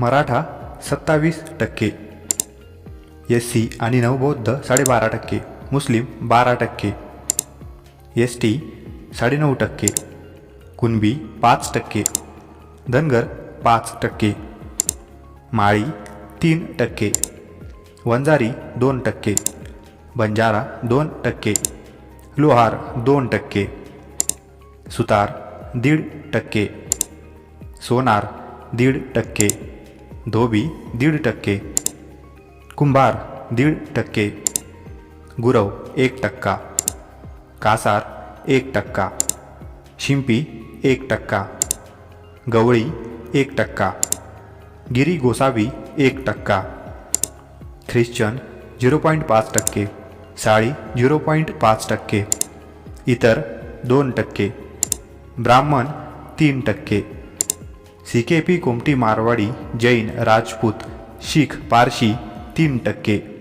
मराठा सत्तावीस टक्के. S C आणि नवबौद्ध साडेबारा टक्के. मुस्लिम बारा टक्के. एस टी साडेनऊ टक्के. कुणबी पाच टक्के. धनगर पाच टक्के. माळी तीन टक्के. वंजारी दोन टक्के. बंजारा दोन टक्के. लोहार दोन टक्के. सुतार दीड टक्के. सोनार दीड टक्के. धोबी दीड टक्के, कुंभार दीड टक्के, गुरव एक टक्का, कासार एक टक्का, शिंपी एक टक्का, गवळी एक टक्का, गिरी गोसावी एक टक्का, ख्रिश्चन झिरो पॉईंट पाच टक्के, साळी झिरो पॉईंट पाच टक्के, इतर दोन टक्के, ब्राह्मण तीन टक्के सी के पी कोमटी मारवाडी जैन राजपूत शीख पारशी तीन टक्के.